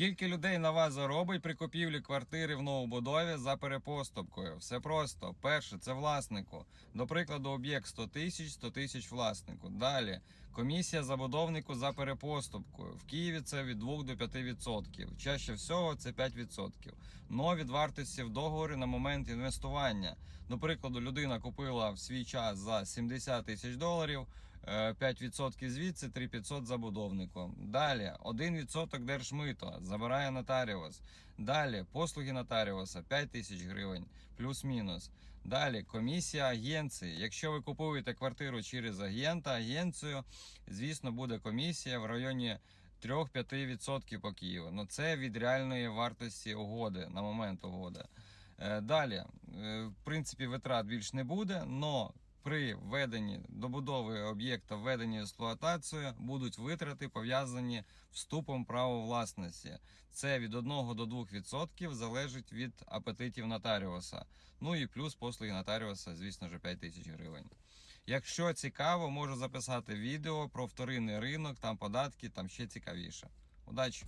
Скільки людей на вас заробить при купівлі квартири в новобудові за перепоступкою? Все просто. Перше, це власнику. До прикладу, об'єкт 100 тисяч, 100 тисяч власнику. Далі комісія забудовнику за перепоступкою. В Києві це від 2 до 5 відсотків. Чаще всього це 5 відсотків. Но від вартості в договорі на момент інвестування. До прикладу, людина купила в свій час за 70 тисяч доларів. Е, 5% звідси, 3500 забудовнику. Далі 1% держмито забирає нотаріус. Далі послуги нотаріуса 5 тисяч гривень, плюс-мінус. Далі комісія агенції. Якщо ви купуєте квартиру через агента, агенцію, звісно, буде комісія в районі 3-5% по Києву. Ну це від реальної вартості угоди на момент угоди. Е, Далі, е, в принципі, витрат більш не буде, но при введенні добудови об'єкта, введенні експлуатацію будуть витрати пов'язані вступом права власності. Це від 1 до 2% залежить від апетитів нотаріуса. Ну і плюс послуги нотаріуса, звісно ж, 5 тисяч гривень. Якщо цікаво, можу записати відео про вторинний ринок, там податки, там ще цікавіше. Удачі!